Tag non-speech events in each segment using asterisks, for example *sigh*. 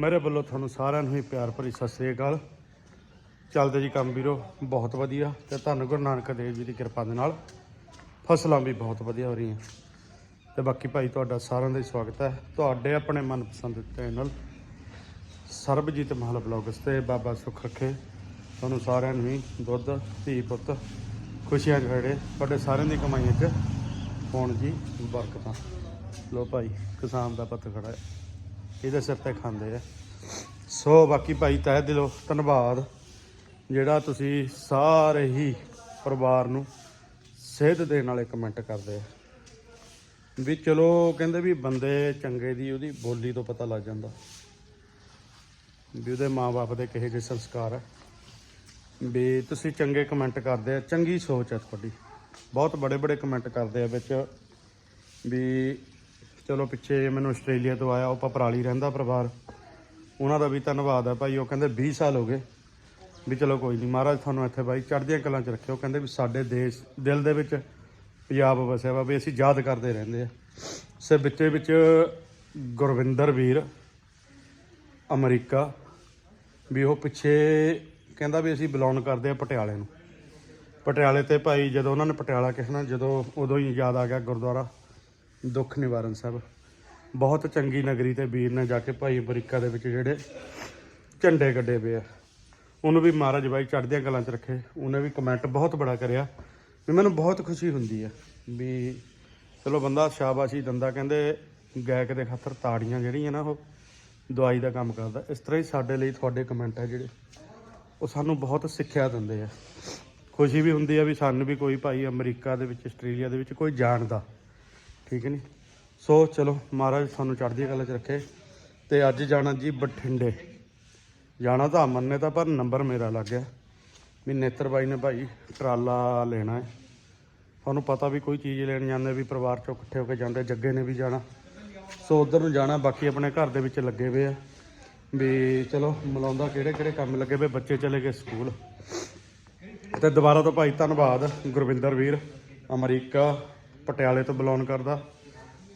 ਮੇਰੇ ਵੱਲੋਂ ਤੁਹਾਨੂੰ ਸਾਰਿਆਂ ਨੂੰ ਹੀ ਪਿਆਰ ਭਰੀ ਸਤਿ ਸ੍ਰੀ ਅਕਾਲ। ਚੱਲਦੇ ਜੀ ਕੰਮ ਵੀਰੋ, ਬਹੁਤ ਵਧੀਆ ਤੇ ਤੁਹਾਨੂੰ ਗੁਰੂ ਨਾਨਕ ਦੇਵ ਜੀ ਦੀ ਕਿਰਪਾ ਦੇ ਨਾਲ ਫਸਲਾਂ ਵੀ ਬਹੁਤ ਵਧੀਆ ਹੋ ਰਹੀਆਂ। ਤੇ ਬਾਕੀ ਭਾਈ ਤੁਹਾਡਾ ਸਾਰਿਆਂ ਦਾ ਹੀ ਸਵਾਗਤ ਹੈ। ਤੁਹਾਡੇ ਆਪਣੇ ਮਨਪਸੰਦ ਚੈਨਲ ਸਰਬਜੀਤ ਮਹਲ ਬਲੌਗਸ ਤੇ ਬਾਬਾ ਸੁੱਖ ਰੱਖੇ। ਤੁਹਾਨੂੰ ਸਾਰਿਆਂ ਨੂੰ ਹੀ ਦੁੱਧ, ਧੀ ਪੁੱਤ, ਖੁਸ਼ੀਆਂ ਜਿਹੜੇ ਤੁਹਾਡੇ ਸਾਰਿਆਂ ਦੀ ਕਮਾਈਆਂ 'ਚ ਹੋਣ ਜੀ ਬਰਕਤਾਂ। ਲੋ ਭਾਈ ਕਿਸਾਨ ਦਾ ਪੁੱਤ ਖੜਾ ਹੈ। ਇਹਦੇ ਸਿਰ ਤੇ ਖਾਂਦੇ ਆ। ਸੋ ਬਾਕੀ ਭਾਈ ਤਹਿ ਦਿਲੋਂ ਧੰਨਵਾਦ, ਜਿਹੜਾ ਤੁਸੀਂ ਸਾਰੇ ਹੀ ਪਰਿਵਾਰ ਨੂੰ ਸੇਧ ਦੇਣ ਵਾਲੇ ਕਮੈਂਟ ਕਰਦੇ ਆ। ਵੀ ਚਲੋ, ਕਹਿੰਦੇ ਵੀ ਬੰਦੇ ਚੰਗੇ ਦੀ ਉਹਦੀ ਬੋਲੀ ਤੋਂ ਪਤਾ ਲੱਗ ਜਾਂਦਾ। ਵੀ ਉਹਦੇ ਮਾਪੇ ਦੇ ਕਿਹੋ ਜਿਹੇ ਸੰਸਕਾਰ ਹੈ ਵੀ ਤੁਸੀਂ ਚੰਗੇ ਕਮੈਂਟ ਕਰਦੇ ਆ, ਚੰਗੀ ਸੋਚ ਹੈ ਤੁਹਾਡੀ। ਬਹੁਤ ਬੜੇ ਬੜੇ ਕਮੈਂਟ ਕਰਦੇ ਆ ਵਿੱਚ। ਵੀ ਚਲੋ ਪਿੱਛੇ ਮੈਨੂੰ ਆਸਟ੍ਰੇਲੀਆ ਤੋਂ ਆਇਆ, ਉਹ ਪਪਰਾਲੀ ਰਹਿੰਦਾ ਪਰਿਵਾਰ। ਉਹਨਾਂ ਦਾ ਵੀ ਧੰਨਵਾਦ ਹੈ ਭਾਈ, ਉਹ ਕਹਿੰਦੇ 20 ਸਾਲ ਹੋ ਗਏ। ਵੀ ਚਲੋ ਕੋਈ ਨਹੀਂ ਮਹਾਰਾਜ ਤੁਹਾਨੂੰ ਇੱਥੇ ਬਾਈ ਚੜ੍ਹਦੀਆਂ ਕਲਾਂ 'ਚ ਰੱਖਿਓ। ਕਹਿੰਦੇ ਵੀ ਸਾਡੇ ਦੇਸ਼, ਦਿਲ ਦੇ ਵਿੱਚ ਪੰਜਾਬ ਵਸਿਆ ਵਾ ਵੀ ਅਸੀਂ ਯਾਦ ਕਰਦੇ ਰਹਿੰਦੇ ਆ। ਸੇ ਵਿੱਚੇ ਵਿੱਚ ਗੁਰਵਿੰਦਰ ਵੀਰ, ਅਮਰੀਕਾ, ਵੀ ਉਹ ਪਿੱਛੇ ਕਹਿੰਦਾ ਵੀ ਅਸੀਂ ਬਿਲੋਂਗ ਕਰਦੇ ਆ ਪਟਿਆਲੇ ਨੂੰ। ਪਟਿਆਲੇ ਤੇ ਭਾਈ ਜਦੋਂ ਉਹਨਾਂ ਨੇ ਪਟਿਆਲਾ ਕਿਹਾ ਨਾ, ਜਦੋਂ ਉਦੋਂ ਹੀ ਯਾਦ ਆ ਗਿਆ ਗੁਰਦੁਆਰਾ। ਦੁੱਖ ਨਿਵਾਰਨ ਸਾਹਿਬ। ਬਹੁਤ ਚੰਗੀ ਨਗਰੀ ਤੇ ਵੀਰ ਨੇ ਜਾ ਕੇ ਭਾਈ ਅਮਰੀਕਾ ਦੇ ਵਿੱਚ ਜਿਹੜੇ ਝੰਡੇ ਗੱਡੇ ਪਏ ਆ। ਉਹਨੂੰ ਵੀ ਮਹਾਰਾਜ ਬਾਈ ਚੜ੍ਹਦੀਆਂ ਕਲਾਂ 'ਚ ਰੱਖੇ। ਉਹਨੇ ਵੀ ਕਮੈਂਟ ਬਹੁਤ ਬੜਾ ਕਰਿਆ ਵੀ ਮੈਨੂੰ ਬਹੁਤ ਖੁਸ਼ੀ ਹੁੰਦੀ ਆ ਵੀ ਚਲੋ ਬੰਦਾ ਸ਼ਾਬਾਸ਼ੀ ਦਿੰਦਾ। ਕਹਿੰਦੇ ਗਾਇਕ ਦੇ ਖਾਤਰ ਤਾੜੀਆਂ ਜਿਹੜੀਆਂ ਨਾ ਉਹ ਦਵਾਈ ਦਾ ਕੰਮ ਕਰਦਾ। ਇਸ ਤਰ੍ਹਾਂ ਹੀ ਸਾਡੇ ਲਈ ਤੁਹਾਡੇ ਕਮੈਂਟ ਹੈ ਜਿਹੜੇ, ਉਹ ਸਾਨੂੰ ਬਹੁਤ ਸਿੱਖਿਆ ਦਿੰਦੇ ਆ। ਖੁਸ਼ੀ ਵੀ ਹੁੰਦੀ ਆ ਵੀ ਸਾਨੂੰ ਵੀ ਕੋਈ ਭਾਈ ਅਮਰੀਕਾ ਦੇ ਵਿੱਚ, ਆਸਟ੍ਰੇਲੀਆ ਦੇ ਵਿੱਚ ਕੋਈ ਜਾਣਦਾ। ਠੀਕ ਹੈ ਨਹੀਂ ਸੋ ਚਲੋ, ਮਹਾਰਾਜ ਸਾਨੂੰ ਚੜ੍ਹਦੀ ਕਲਾ 'ਚ ਰੱਖੇ। ਤੇ ਅੱਜ ਜਾਣਾ ਜੀ ਬਠਿੰਡੇ। ਜਾਣਾ ਤਾਂ ਅਮਨ ਨੇ ਤਾਂ, ਪਰ ਨੰਬਰ ਮੇਰਾ ਲੱਗ ਗਿਆ। ਵੀ ਨੇਤਰ ਬਾਈ ਨੇ ਭਾਈ ਟਰਾਲਾ ਲੈਣਾ ਹੈ। ਤੁਹਾਨੂੰ ਪਤਾ ਵੀ ਕੋਈ ਚੀਜ਼ ਲੈਣ ਜਾਂਦੇ, ਵੀ ਪਰਿਵਾਰ ਚੋਂ ਇਕੱਠੇ ਹੋ ਕੇ ਜਾਂਦੇ, ਜੱਗੇ ਨੇ ਵੀ ਜਾਣਾ। ਸੋ ਉਧਰ ਨੂੰ ਜਾਣਾ, ਬਾਕੀ ਆਪਣੇ ਘਰ ਦੇ ਵਿੱਚ ਲੱਗੇ ਹੋਏ ਆ। ਵੀ ਚਲੋ, ਮਲਾਉਂਦਾ ਕਿਹੜੇ ਕਿਹੜੇ ਕੰਮ ਲੱਗੇ ਹੋਏ, ਬੱਚੇ ਚਲੇ ਗਏ ਸਕੂਲ। ਤੇ ਦੁਬਾਰਾ ਤੋਂ ਭਾਈ ਧੰਨਵਾਦ, ਗੁਰਵਿੰਦਰ ਵੀਰ, ਅਮਰੀਕਾ। ਪਟਿਆਲੇ ਤੋਂ ਬਿਲੋਂਗ ਕਰਦਾ।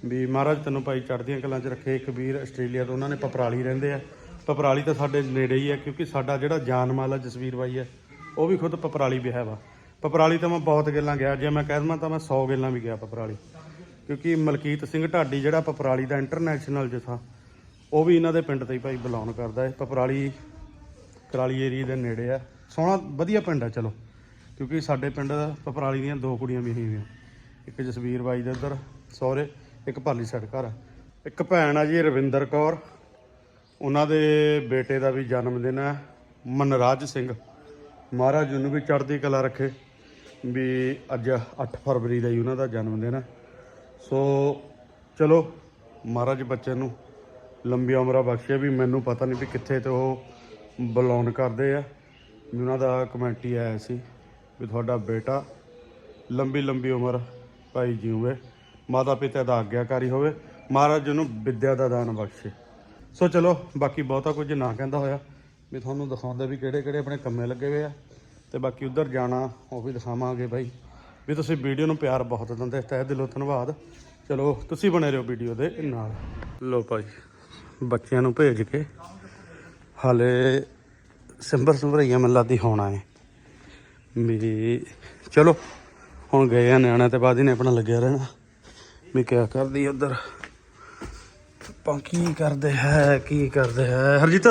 ਵੀ ਮਹਾਰਾਜ ਤੈਨੂੰ ਭਾਈ ਚੜ੍ਹਦੀਆਂ ਕਲਾਂ 'ਚ ਰੱਖੇ, ਇੱਕ ਵੀਰ ਆਸਟ੍ਰੇਲੀਆ ਤੋਂ, ਉਹਨਾਂ ਨੇ ਪਪਰਾਲੀ ਰਹਿੰਦੇ ਆ। ਪਪਰਾਲੀ ਤਾਂ ਸਾਡੇ ਨੇੜੇ ਹੀ ਹੈ ਕਿਉਂਕਿ ਸਾਡਾ ਜਿਹੜਾ ਜਾਨਮਾਲ ਹੈ ਜਸਵੀਰ ਬਾਈ ਹੈ ਉਹ ਵੀ ਖੁਦ ਪਪਰਾਲੀ ਵਿਆਹ ਵਾ। ਪਪਰਾਲੀ ਤਾਂ ਮੈਂ ਬਹੁਤ ਗੱਲਾਂ ਗਿਆ, ਜੇ ਮੈਂ ਕਹਿ ਦਵਾਂ ਤਾਂ ਮੈਂ 100 ਗੱਲਾਂ ਵੀ ਗਿਆ ਪਪਰਾਲੀ। ਕਿਉਂਕਿ ਮਲਕੀਤ ਸਿੰਘ ਢਾਡੀ ਜਿਹੜਾ ਪਪਰਾਲੀ ਦਾ ਇੰਟਰਨੈਸ਼ਨਲ ਜਥਾ ਉਹ ਵੀ ਇਹਨਾਂ ਦੇ ਪਿੰਡ 'ਤੇ ਹੀ ਭਾਈ ਬਿਲੋਂਗ ਕਰਦਾ ਹੈ। ਪਪਰਾਲੀ ਕਰਾਲੀ ਏਰੀਆ ਦੇ ਨੇੜੇ ਆ। ਸੋਹਣਾ, ਵਧੀਆ ਪਿੰਡ ਆ, ਚਲੋ। ਕਿਉਂਕਿ ਸਾਡੇ ਪਿੰਡ ਪਪਰਾਲੀ ਦੀਆਂ ਦੋ ਕੁੜੀਆਂ ਵੀ ਹੋਈਆਂ ਇੱਕ ਜਸਵੀਰ ਬਾਈ ਦੇ ਉੱਧਰ ਸਹੁਰੇ, ਇੱਕ ਭਾਲੀ ਸਾਡ ਘਰ। ਇੱਕ ਭੈਣ ਆ ਜੀ, ਰਵਿੰਦਰ ਕੌਰ। ਉਹਨਾਂ ਦੇ ਬੇਟੇ ਦਾ ਵੀ ਜਨਮ ਦਿਨ ਹੈ, ਮਨਰਾਜ ਸਿੰਘ। ਮਹਾਰਾਜ ਉਹਨੂੰ ਵੀ ਚੜ੍ਹਦੀ ਕਲਾ ਰੱਖੇ ਵੀ ਅੱਜ 8 ਫਰਵਰੀ ਦਾ ਹੀ ਉਹਨਾਂ ਦਾ ਜਨਮ ਦਿਨ ਹੈ। ਸੋ, ਚਲੋ, ਮਹਾਰਾਜ ਬੱਚੇ ਨੂੰ ਲੰਬੀ ਉਮਰਾਂ ਬਖਸ਼ੇ ਵੀ ਮੈਨੂੰ ਪਤਾ ਨਹੀਂ ਵੀ ਕਿੱਥੇ ਤੇ ਉਹ ਬਿਲੋਂਗ ਕਰਦੇ ਆ। ਉਹਨਾਂ ਦਾ ਕਮੈਂਟ ਹੀ ਆਇਆ ਸੀ ਵੀ ਤੁਹਾਡਾ ਬੇਟਾ ਲੰਬੀ ਲੰਬੀ ਉਮਰ ਭਾਈ ਜੀਵੇ ਮਾਤਾ ਪਿਤਾ ਦਾ ਆਗਿਆਕਾਰੀ ਹੋਵੇ, ਮਹਾਰਾਜ ਨੂੰ ਵਿਦਿਆ ਦਾ ਦਾਨ ਬਖਸ਼ੇ। ਸੋ ਚਲੋ, ਬਾਕੀ ਬਹੁਤਾ ਕੁਝ ਨਾ ਕਹਿੰਦਾ ਹੋਇਆ। ਵੀ ਤੁਹਾਨੂੰ ਦਿਖਾਉਂਦੇ ਵੀ ਕਿਹੜੇ ਕਿਹੜੇ ਆਪਣੇ ਕੰਮੇ ਲੱਗੇ ਹੋਏ ਆ, ਤੇ ਬਾਕੀ ਉਧਰ ਜਾਣਾ, ਉਹ ਵੀ ਦਿਖਾਵਾਂਗੇ ਬਾਈ। ਵੀ ਤੁਸੀਂ ਵੀਡੀਓ ਨੂੰ ਪਿਆਰ ਬਹੁਤ ਦਿੰਦੇ, ਤਹਿ ਦਿਲੋਂ ਧੰਨਵਾਦ। ਚਲੋ, ਤੁਸੀਂ ਬਣੇ ਰਹੋ ਵੀਡੀਓ ਦੇ ਨਾਲ। ਲੋ ਭਾਈ, ਬੱਚਿਆਂ ਨੂੰ ਭੇਜ ਕੇ। ਹਾਲੇ ਸਿੰਬਰ ਸੰਭਰਈਆ ਮੈਨੂੰ ਲੱਗਦੀ ਹੋਣਾ ਹੈ। ਵੀ ਚਲੋ ਹੁਣ ਗਏ ਆ ਨਿਆਣਾ ਤੇ ਬਾਅਦ ਹੀ ਨੇ ਆਪਣਾ ਲੱਗਿਆ ਰਹਿਣਾ। ਵੀ ਕਿਆ ਕਰਦੀ ਉਧਰ? ਆਪਾਂ ਕੀ ਕਰਦੇ ਹੈ ਕੀ ਕਰਦੇ ਹੈ? ਹਰਜੀਤ?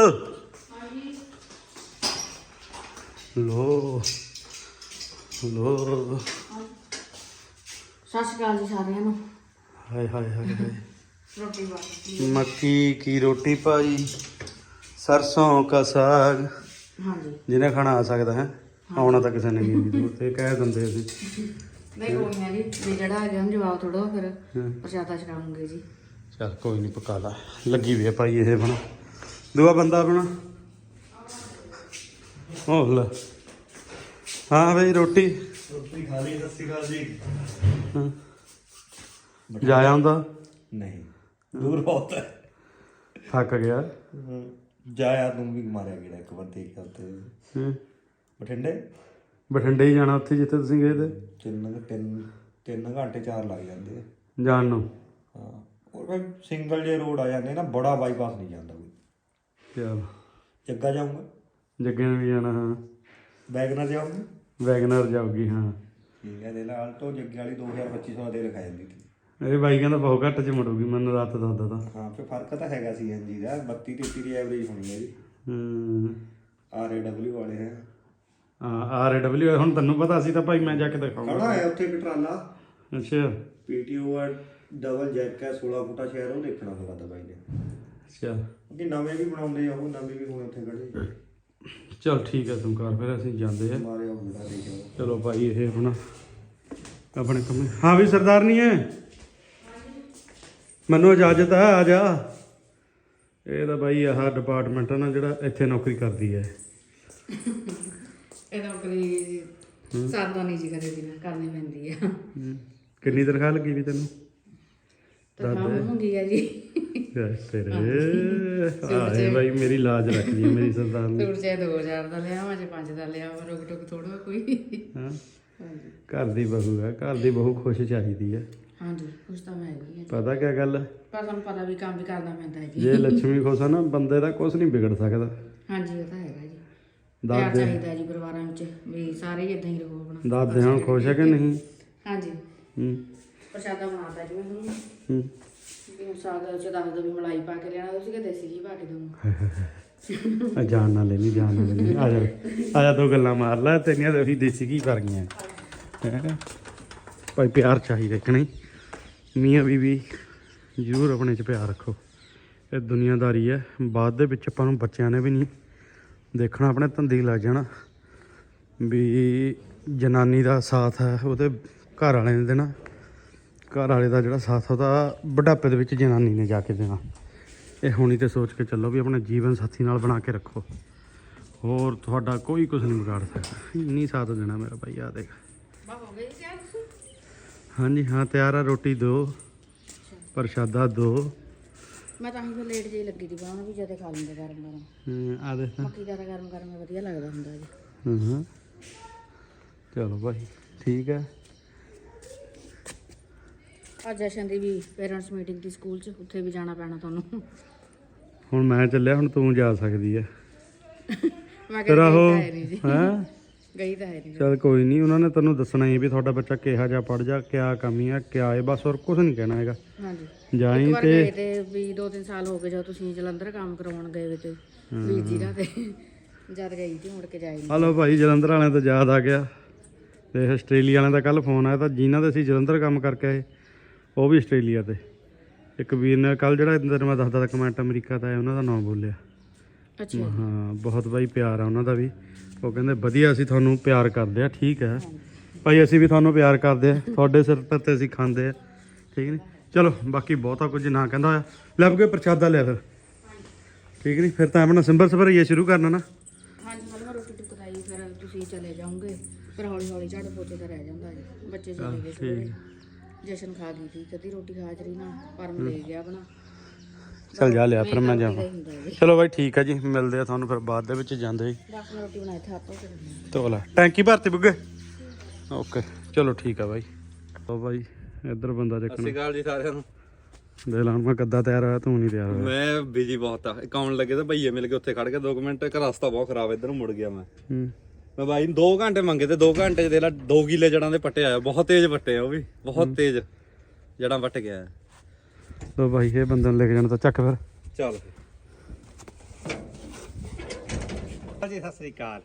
ਲੋ ਲੋ। ਸਤਿ ਸ਼੍ਰੀ ਅਕਾਲ ਜੀ ਸਾਰਿਆਂ ਨੂੰ। ਹਾਏ ਹਾਏ ਹਾਏ ਹਾਏ। ਰੋਟੀ ਬਾਕੀ ਮੱਕੀ ਕੀ ਰੋਟੀ ਪਾਈ? ਸਰਸੋਂ ਕਾ ਸਾਗ। ਹਾਂਜੀ। ਜਿਹਨੇ ਖਾਣਾ ਆ ਸਕਦਾ ਹੈ। ਆਉਣਾ ਤਾਂ ਕਿਸੇ ਨੇ ਨਹੀਂ ਤੇ ਕਹਿ ਦਿੰਦੇ ਅਸੀਂ। ਨਹੀਂ ਕੋਈ ਨਾ ਜੀ ਵੀ ਜਿਹੜਾ ਆ ਗਿਆ ਉਹਨੂੰ ਜਵਾਬ ਥੋੜਾ ਫਿਰ ਹਾਂ। ਪ੍ਰਸ਼ਾਦਾ ਛਕਾਉਂਗੇ ਜੀ। ਚੱਲ ਕੋਈ ਨਹੀਂ ਪਕਾ ਲਾ। ਲੱਗੀ ਵੀ ਹੈ ਭਾਈ ਇਹ ਬਣਾ। ਦੂਆ ਬੰਦਾ ਆਪਣਾ। ਹੋ ਲੈ। ਹਾਂ ਬਈ ਰੋਟੀ। ਰੋਟੀ ਖਾ ਲਈ ਸਤਿ ਸ਼੍ਰੀ ਅਕਾਲ ਜੀ। ਹਾਂ। ਜਾ ਆਉਂਦਾ? ਨਹੀਂ। ਦੂਰ ਬਹੁਤ ਹੈ। ਥੱਕ ਗਿਆ। ਜਾਇਆ ਤੂੰ ਵੀ ਮਾਰਿਆ ਗਿਆ ਇੱਕ ਵਾਰ ਦੇਖ ਕੇ ਹਾਂ। ਬਠਿੰਡੇ? ਬਠਿੰਡੇ ਹੀ ਜਾਣਾ ਉੱਥੇ ਜਿੱਥੇ ਤੁਸੀਂ ਗਏ ਤੇ? ਤਿੰਨ ਤਿੰਨ ਤਿੰਨ ਘੰਟੇ ਚਾਰ ਲੱਗ ਜਾਂਦੇ ਆ। ਜਾਣ ਨੂੰ? ਹਾਂ ਉਹ ਸਿੰਗਲ ਜੇ ਰੋਡ ਆ ਜਾਂਦੇ ਨਾ ਬੜਾ ਬਾਈਪਾਸ ਨਹੀਂ ਜਾਂਦਾ ਕੋਈ। ਚਲ ਜੱਗਾ ਜਾਊਂਗਾ? ਜੱਗੇ ਨੇ ਵੀ ਜਾਣਾ ਹਾਂ। ਵੈਗਨਰ ਜਾਊਂਗਾ? ਵੈਗਨਰ ਜਾਊਗੀ ਹਾਂ। ਠੀਕ ਹੈ ਦੇ ਨਾਲ ਆਲਟੋ ਜੱਗੇ ਵਾਲੀ 2250 ਦੇ ਰਖਾ ਜਾਂਦੀ ਸੀ ਇਹ ਬਾਈ ਕਹਿੰਦਾ ਬਹੁਤ ਘੱਟ ਚ ਮੁੜੂਗੀ ਮੈਨੂੰ ਰਾਤ ਦੱਸਦਾ ਤਾਂ। ਹਾਂ ਫਿਰ ਫ਼ਰਕ ਤਾਂ ਹੈਗਾ ਸੀਐਨਜੀ ਦਾ 32 33 ਦੀ ਐਵਰੇਜ ਹੋਣੀ ਹੈ। ਜੀ ਹੂੰ ਆਰਏਡਬਲਯੂ ਵਾਲੇ ਹੈ ਹਾਂ। ਆਰ ਡਬਲਯੂ ਹੁਣ ਤੈਨੂੰ ਪਤਾ ਸੀ ਤਾਂ ਭਾਈ ਮੈਂ ਜਾ ਕੇ ਦਿਖਾਉਂਗਾ ਖੜਾ ਹੈ ਉੱਥੇ ਇੱਕ ਟਰਾਲਾ? ਅੱਛਾ। ਪੀਟੀਓ ਆ ਡਬਲ ਜੈਕ ਹੈ 16 ਫੁੱਟਾ ਸ਼ਹਿਰ ਉਹ ਦੇਖਣਾ ਹੋਗਾ ਤਾਂ ਬਾਈ ਨੇ। ਅੱਛਾ। ਕਿ ਨਵੇਂ ਵੀ ਬਣਾਉਂਦੇ ਆ ਉਹ ਨਵੇਂ ਵੀ ਹੁਣ ਉੱਥੇ ਖੜੇ ਚਲ ਠੀਕ ਹੈ ਤੂੰ ਕਰ ਫਿਰ ਅਸੀਂ ਜਾਂਦੇ ਆ। ਮਾਰੇ ਦੇਖੋ ਚਲੋ ਭਾਈ ਇਹ ਹੁਣ ਆਪਣੇ ਕੰਮ ਹਾਂ। ਵੀ ਸਰਦਾਰ ਨਹੀਂ ਹੈ? ਮੈਨੂੰ ਇਜਾਜ਼ਤ ਹੈ ਆ ਜਾ। ਇਹ ਤਾਂ ਭਾਈ ਆਹ ਡਿਪਾਰਟਮੈਂਟ ਆ ਨਾ ਜਿਹੜਾ ਇੱਥੇ ਨੌਕਰੀ ਕਰਦੀ ਹੈ। ਨੌਕਰੀ ਸਰਦਾ ਨਹੀਂ ਜੀ ਕਦੇ ਵੀ ਨਾ ਕਰਨੀ ਪੈਂਦੀ ਆ। ਹੂੰ। ਕਿੰਨੀ ਤਨਖਾਹ ਲੱਗੀ ਵੀ ਤੈਨੂੰ? ਤਾਂ ਕੰਮ ਹੁੰਦੀ ਆ ਜੀ। ਤੇਰੇ ਆਏ ਭਾਈ ਮੇਰੀ ਲਾਜ ਰੱਖ ਲਈ ਮੇਰੀ ਸਰਦਾਰ ਨੇ। ਸੂਟ ਚਾਹੇ 2000 ਦਾ ਲਿਆ ਵਾ ਜੇ 5 ਦਾ ਲਿਆ ਵਾ ਰੁਕ ਟੁਕ ਥੋੜਾ ਕੋਈ। ਹਾਂ। ਹਾਂਜੀ। ਘਰ ਦੀ ਬਹੂ ਹੈ ਘਰ ਦੀ ਬਹੂ ਖੁਸ਼ ਚਾਹੀਦੀ ਹੈ ਹਾਂਜੀ ਕੁਛ ਤਾਂ ਮੈਂ ਹੈਗੀ ਆ। ਪਤਾ ਕੀ ਗੱਲ ਹੈ? ਪਰ ਤੁਹਾਨੂੰ ਪਤਾ ਵੀ ਕੰਮ ਵੀ ਕਰਨਾ ਪੈਂਦਾ ਹੈ ਜੀ। ਜੇ ਲੱਛਮੀ ਖੁਸ਼ ਆ ਨਾ ਬੰਦੇ ਦਾ ਕੁਝ ਨਹੀਂ ਵਿਗੜ ਸਕਦਾ। ਹਾਂਜੀ ਇਹ ਤਾਂ ਹੈਗਾ ਜੀ। ਦੱਸ ਪਿਆਰ ਦੇ। ਚਾਹੀਦਾ ਜੀ ਪਰਿਵਾਰਾਂ ਵੀ ਸਾਰੇ ਇਦਾਂ ਹੀ ਰਹੋ ਆਪਣਾ। ਦੱਸ ਦੇ ਹੁਣ ਖੁਸ਼ ਹੈ ਕਿ ਨਹੀਂ? ਹਾਂਜੀ। ਹੂੰ। ਪ੍ਰਸ਼ਾਦਾ ਬਣਾਤਾ ਜੀ ਮੈਂ ਤੁਹਾਨੂੰ ਹੂੰ। ਵੀ ਸਾਗ ਚ ਦੱਸ ਦੋ ਵੀ ਮਲਾਈ ਪਾ ਕੇ ਲੈਣਾ ਤੁਸੀਂ ਕਿ ਦੇਸੀ ਘੀ ਪਾ ਕੇ ਦਊਂਗਾ। ਆ ਜਾਨ ਨਾਲ ਲੈਣੀ ਜਾਨ ਨਾਲ ਲੈਣੀ ਆ ਜਾ ਆ ਜਾ ਦੋ ਗੱਲਾਂ ਮਾਰ ਲੈ ਤੇਰੀਆਂ ਤਾਂ ਅਸੀਂ ਦੇਸੀ ਕੀ ਕਰ ਗਈਆਂ। ਹੈਂ। ਭਾਈ ਪਿਆਰ ਚਾਹੀਦਾ ਕਿ ਨਹੀਂ। ਮੀਆਂ ਬੀਬੀ ਜ਼ਰੂਰ ਆਪਣੇ 'ਚ ਪਿਆਰ ਰੱਖੋ। ਇਹ ਦੁਨੀਆਦਾਰੀ ਹੈ। ਬਾਅਦ ਦੇ ਵਿੱਚ ਆਪਾਂ ਨੂੰ ਬੱਚਿਆਂ ਨੇ ਵੀ ਨਹੀਂ ਦੇਖਣਾ ਆਪਣੇ ਧੰਦੇ ਲੱਗ ਜਾਣਾ। ਵੀ ਜਨਾਨੀ ਦਾ ਸਾਥ ਹੈ ਉਹਦੇ ਘਰ ਵਾਲੇ ਨੇ ਦੇਣਾ। ਘਰ ਵਾਲੇ ਦਾ ਜਿਹੜਾ ਸਾਥ ਉਹਦਾ ਬੁਢਾਪੇ ਦੇ ਵਿੱਚ ਜਨਾਨੀ ਨੇ ਜਾ ਕੇ ਦੇਣਾ। ਇਹ ਹੁਣੀ ਤੇ ਸੋਚ ਕੇ ਚੱਲੋ ਵੀ ਆਪਣੇ ਜੀਵਨ ਸਾਥੀ ਨਾਲ ਬਣਾ ਕੇ ਰੱਖੋ। ਹੋਰ ਤੁਹਾਡਾ ਕੋਈ ਕੁਝ ਨਹੀਂ ਵਿਗਾੜ ਸਕਦਾ। ਇੰਨੀ ਸਾਥ ਦੇਣਾ ਮੇਰਾ ਭਾਈ ਆ ਦੇਖ। ਹੋ ਹਾਂਜੀ ਹਾਂ ਤਿਆਰ ਆ ਰੋਟੀ ਦੋ ਪ੍ਰਸ਼ਾਦਾ ਦੋ। ਮੈਂ ਤਾਂ ਹੀ ਲੇਟ ਜਿਹੀ ਲੱਗੀ ਦੀ ਬਣਾਉਣ ਵੀ ਜਦੇ ਖਾ ਲੈਂਦੇ ਗਰਮ ਗਰਮ ਹਮ, ਆ ਦੇਖ। ਮੱਕੀ ਦਾ ਗਰਮ ਗਰਮ ਵਧੀਆ ਲੱਗਦਾ ਹੁੰਦਾ ਜੀ। ਹਾਂ ਹਾਂ। ਚਲੋ ਭਾਈ ਠੀਕ ਹੈ। ਅੱਜ ਜਸ਼ਨ ਦੀ ਵੀ ਪੇਰੈਂਟਸ ਮੀਟਿੰਗ ਦੀ ਸਕੂਲ 'ਚ ਉੱਥੇ ਵੀ ਜਾਣਾ ਪੈਣਾ ਤੁਹਾਨੂੰ। ਹੁਣ ਮੈਂ ਚੱਲਿਆ ਹੁਣ ਤੂੰ ਜਾ ਸਕਦੀ ਹੈ। ਮੈਂ ਤੇਰਾ ਉਹ ਹੈ ਗਈ ਤਾਂ ਹੈ ਨਹੀਂ ਚਲ ਕੋਈ ਨਹੀਂ ਉਹਨਾਂ ਨੇ ਤੈਨੂੰ ਦੱਸਣਾ ਹੀ ਵੀ ਤੁਹਾਡਾ ਬੱਚਾ ਕਿਹਾ ਜਾ ਪੜ ਜਾ ਕਿਆ ਕਮੀ ਆ ਕਿਆ ਹੈ ਬਸ ਹੋਰ ਕੁਝ ਨਹੀਂ ਕਹਿਣਾ ਹੈਗਾ। ਹਾਂਜੀ। ਜਾਈ ਤੇ ਵੀ ਦੋ ਤਿੰਨ ਸਾਲ ਹੋ ਗਏ ਜਦੋਂ ਤੁਸੀਂ ਜਲੰਧਰ ਕੰਮ ਕਰਾਉਣ ਗਏ ਤੇ ਵੀਰ ਜੀ ਨਾਲ ਤੇ ਜਦ ਗਈ ਤੇ ਮੁੜ ਕੇ ਜਾਈ ਹਲੋ ਭਾਈ ਜਲੰਧਰ ਵਾਲਿਆਂ ਤੋਂ ਯਾਦ ਆ ਗਿਆ। ਤੇ ਆਸਟ੍ਰੇਲੀਆ ਵਾਲਿਆਂ ਦਾ ਕੱਲ ਫੋਨ ਆਇਆ ਤਾਂ ਜਿਨ੍ਹਾਂ ਦੇ ਅਸੀਂ ਜਲੰਧਰ ਕੰਮ ਕਰਕੇ ਆਏ ਉਹ ਵੀ ਆਸਟ੍ਰੇਲੀਆ ਤੇ ਇੱਕ ਵੀਰ ਨੇ ਕੱਲ ਜਿਹੜਾ ਇੰਦਰ ਮੈਂ ਦੱਸਦਾ ਤਾਂ ਕਮੈਂਟ ਅਮਰੀਕਾ ਦਾ ਆਇਆ ਉਹਨਾਂ ਦਾ ਨਾਮ ਬੋਲਿਆ। ਅੱਛਾ ਹਾਂ ਬਹੁਤ ਬਾਈ ਪਿਆਰ ਆ ਉਹਨਾਂ ਦਾ ਵੀ। ਉਹ ਕਹਿੰਦੇ ਵਧੀਆ ਅਸੀਂ ਤੁਹਾਨੂੰ ਪਿਆਰ ਕਰਦੇ ਆ ਠੀਕ ਹੈ। ਭਾਈ ਅਸੀਂ ਵੀ ਤੁਹਾਨੂੰ ਪਿਆਰ ਕਰਦੇ ਆ ਤੁਹਾਡੇ ਸਿਰ ਤੇ ਅਸੀਂ ਖਾਂਦੇ ਆ ਠੀਕ ਨਹੀਂ? ਚਲੋ ਬਾਕੀ ਬਹੁਤਾ ਕੁਝ ਨਾ ਕਹਿੰਦਾ ਹੋਇਆ। ਲੱਭ ਕੇ ਪ੍ਰਸ਼ਾਦਾ ਲਿਆ ਫਿਰ। ਠੀਕ ਨਹੀਂ? ਫਿਰ ਤਾਂ ਆਪਣਾ ਸਿੰਬਲ ਸਭਰਈਆ ਸ਼ੁਰੂ ਕਰਨਾ ਨਾ। ਹਾਂਜੀ ਮੈਂ ਰੋਟੀ ਟੁੱਕ ਖਾਈ ਫਿਰ ਤੁਸੀਂ ਚਲੇ ਜਾਓਗੇ। ਫਿਰ ਹੌਲੀ ਹੌਲੀ ਝਾੜੂ ਪੋਚੇ ਤਾਂ ਰਹਿ ਜਾਂਦਾ ਜੀ। ਬੱਚੇ ਚਲੇ ਗਏ ਜਸ਼ਨ ਖਾ ਗਈ ਸੀ ਕਦੀ ਰੋਟੀ ਹਾਜ਼ਰੀ ਨਾ ਪਰਮ ਲੈ ਗਿਆ ਬਣਾ ਚਲ ਜਾ ਲਿਆ ਫਿਰ ਮੈਂ ਜਾਵਾਂ। ਜੀ। ਚਲੋ ਬਾਈ ਠੀਕ ਹੈ ਜੀ ਮਿਲਦੇ ਆ ਤੁਹਾਨੂੰ ਫਿਰ ਬਾਅਦ ਦੇ ਵਿੱਚ ਜਾਂਦੇ ਮੈਂ ਰੋਟੀ ਥਾ ਆਪੋ ਕਰ ਤੋਲਾ ਟੈਂਕੀ ਭਰਤੀ ਬੁੱਗੇ? ਓਕੇ ਚਲੋ ਠੀਕ ਆ ਬਾਈ। ਲਓ ਬਾਈ ਇੱਧਰ ਬੰਦਾ ਸਤਿ ਚੱਕਣਾ ਸ਼੍ਰੀ ਅਕਾਲ ਜੀ ਸਾਰਿਆਂ ਨੂੰ। ਦੇ ਲਾਂ ਮੈਂ ਕੱਦਾ ਤਿਆਰ ਹੋਇਆ ਤੂੰ ਨਹੀਂ ਤਿਆਰ ਹੋਇਆ। ਮੈਂ ਬਿਜ਼ੀ ਬਹੁਤ ਆ। ਅਕਾਊਂਟ ਲੱਗੇ ਤਾਂ ਭਈਏ ਮਿਲ ਕੇ ਉੱਥੇ ਖੜ ਕੇ 2 ਮਿੰਟ ਇੱਕ ਰਸਤਾ ਬਹੁਤ ਖਰਾਬ ਇੱਧਰ ਨੂੰ ਮੁੜ ਗਿਆ ਮੈਂ। ਹੂੰ। ਮੈਂ ਬਾਈ ਨੂੰ 2 ਘੰਟੇ ਮੰਗੇ ਤੇ 2 ਘੰਟੇ ਦੇ ਲਾ 2 ਕਿੱਲੇ ਜੜਾਂ ਦੇ ਪੱਟੇ ਆਇਆ ਬਹੁਤ ਤੇਜ਼ ਪੱਟੇ ਆ ਉਹ ਵੀ ਬਹੁਤ ਤੇਜ਼ ਜੜਾਂ ਪੱਟ ਗਿਆ। ਲੋ ਬਾਈ ਇਹ ਬੰਦੇ ਨੂੰ ਲੈ ਕੇ ਜਾਣਾ ਤਾਂ ਚੱਕ ਫਿਰ। ਚੱਲ। ਜੀ ਸਤਿ ਸ੍ਰੀ ਅਕਾਲ।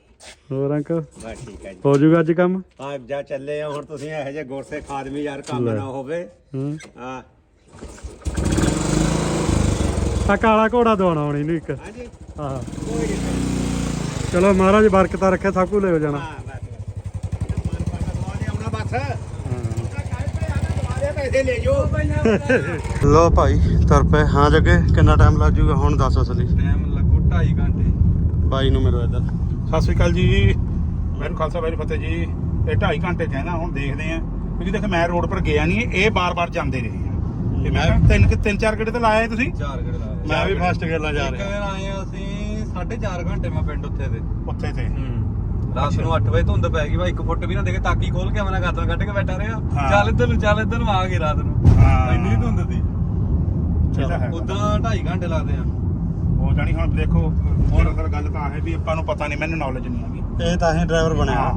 ਹੋਰ ਅੰਕਲ? ਬਸ ਠੀਕ ਹੈ ਜੀ। ਹੋ ਜਾਊਗਾ ਅੱਜ ਕੰਮ? ਆ ਜਾ ਚੱਲੇ ਆ ਹੁਣ ਤੁਸੀਂ ਇਹੋ ਜਿਹੇ ਗੁਰਸੇ ਖਾਦਮੀ ਯਾਰ ਕੰਮ ਨਾ ਹੋਵੇ। ਹਾਂ। ਹਾਂ ਆ ਕਾਲਾ ਘੋੜਾ ਦਵਾਉਣਾ ਹੁਣ ਇਹਨੂੰ ਇੱਕ। ਹਾਂਜੀ। ਹਾਂ ਕੋਈ ਨਹੀਂ। ਚਲੋ ਮਹਾਰਾਜ ਬਰਕਤਾਂ ਰੱਖੇ ਸਭ ਕੁਝ ਲੈ ਹੋ ਜਾਣਾ। ਹਾਂ ਬਸ ਬਸ। ਪੈਸੇ ਲੈ ਜਾਓ ਲੋ ਭਾਈ ਤੁਰ ਪਏ। ਹਾਂ ਜੱਗੇ ਕਿੰਨਾ ਟਾਈਮ ਲੱਗ ਜਾਊਗਾ ਹੁਣ ਦੱਸ ਅਸਲੀ। ਟਾਈਮ ਲੱਗੂ 2.5 ਘੰਟੇ। ਬਾਈ ਨੂੰ ਮਿਲੋ ਇੱਧਰ। ਸਤਿ ਸ੍ਰੀ ਅਕਾਲ ਜੀ। ਮੈਨੂੰ ਖਾਲਸਾ ਵਾਹਿਗੁਰੂ ਫਤਿਹ ਜੀ। ਇਹ 2.5 ਘੰਟੇ ਕਹਿੰਦਾ ਹੁਣ ਦੇਖਦੇ ਆ ਕਿਉਂਕਿ ਦੇਖ ਮੈਂ ਰੋਡ ਪਰ ਗਿਆ ਨਹੀਂ ਇਹ ਬਾਰ-ਬਾਰ ਜਾਂਦੇ ਰਹੇ ਆ। ਤੇ ਮੈਂ ਤਿੰਨ ਤਿੰਨ ਚਾਰ ਗੇੜੇ ਤੇ ਲਾਇਆ ਤੁਸੀਂ? 4 ਘੰਟੇ ਲਾਇਆ ਮੈਂ ਵੀ ਫਸਟ ਗੇਲਾਂ ਜਾ ਇੱਕ ਰਿਹਾ। ਦਿਨ ਆਏ ਆ 4.5 ਘੰਟੇ ਮੈਂ ਪਿੰਡ ਉੱਥੇ ਦੇ। ਉੱਥੇ ਤੇ। ਰਾਤ ਨੂੰ 8 ਵਜੇ ਧੁੰਦ ਪੈ ਗਈ ਭਾਈ ਇੱਕ ਫੁੱਟ ਵੀ ਨਾ ਦੇਖੇ ਤਾਕੀ ਖੋਲ ਕੇ ਮਨਾ ਗਾਤਲ ਕੱਢ ਕੇ ਬੈਠਾ ਰਿਹਾ। ਚੱਲ ਇੱਧਰ ਨੂੰ ਚੱਲ ਇੱਧਰ ਨੂੰ ਆ ਗਈ ਰਾਤ ਨੂੰ। ਹਾਂ। ਇੰਨੀ ਧੁੰਦ ਹੈ। ਉਦਾਂ 2.5 ਘੰਟੇ ਲੱਗਦੇ ਆ। ਹੋ ਜਾਣੀ ਹੁਣ ਦੇਖੋ ਹੁਣ ਅਸਲ ਗੱਲ ਤਾਂ ਹੈ ਵੀ ਆਪਾਂ ਨੂੰ ਪਤਾ ਨਹੀਂ ਮੈਨੂੰ ਨੌਲੇਜ ਨਹੀਂ ਹੈਗੀ। ਇਹ ਤਾਂ ਹੀ ਡਰਾਈਵਰ ਬਣਿਆ।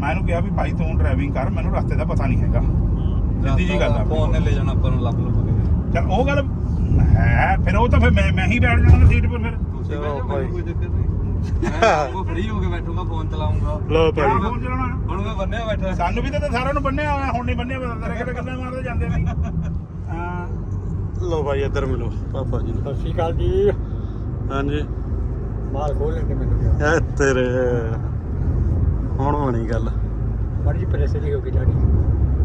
ਮੈਂ ਇਹਨੂੰ ਕਿਹਾ ਵੀ ਭਾਈ ਤੂੰ ਡਰਾਈਵਿੰਗ ਕਰ ਮੈਨੂੰ ਰਸਤੇ ਦਾ ਪਤਾ ਨਹੀਂ ਹੈਗਾ। ਸਿੱਧੀ ਜੀ ਗੱਲ ਆ। ਫੋਨ ਨੇ ਲੈ ਜਾਣਾ ਆਪਾਂ ਨੂੰ ਲੱਭ ਲੁੱਭ ਕੇ। ਚਲ ਉਹ ਗੱਲ ਹੈ ਫਿਰ ਉਹ ਤਾਂ ਫਿਰ ਮੈਂ ਮੈਂ ਹੀ ਬੈਠ ਜਾਣਾ ਸੀਟ 'ਤੇ ਫਿਰ। ਚਲੋ ਚਲੋ ਭਾਈ। ਕੋਈ ਚੱਕਰ ਨਹੀਂ। ਉਹ ਫ੍ਰੀ *laughs* ਹੋ ਕੇ ਬੈਠੂਗਾ ਫੋਨ ਚਲਾਉਂਗਾ। ਲੋ ਕਿਹੜਾ ਭਾਈ। ਫੋਨ ਚਲਾਉਣਾ ਹੁਣ ਮੈਂ ਬੰਨਿਆ ਬੈਠਾ। ਸਾਨੂੰ ਵੀ ਤਾਂ ਸਾਰਿਆਂ ਨੂੰ ਬੰਨਿਆ ਹੋਇਆ ਹੁਣ ਨਹੀਂ ਬੰਨਿਆ ਬਦਲਦਾ ਕਿਤੇ ਗੱਲਾਂ ਮਾਰਦੇ ਜਾਂਦੇ ਨੇ *laughs* ਹਾਂ। ਲੋ ਭਾਈ ਇੱਧਰ ਮਿਲੋ। ਪਾਪਾ ਜੀ ਨੂੰ। ਸਤਿ ਸ਼੍ਰੀ ਅਕਾਲ ਜੀ। ਹਾਂਜੀ। ਮਾਲ ਖੋਲ ਲੈਂਦੇ ਮੈਨੂੰ ਕਿਹਾ ਇਹ ਤੇਰੇ। ਹੁਣ ਬਣੀ ਗੱਲ। ਬੜੀ ਪ੍ਰੈਸ਼ਰ ਦੀ ਹੋ ਗਈ ਜਾੜੀ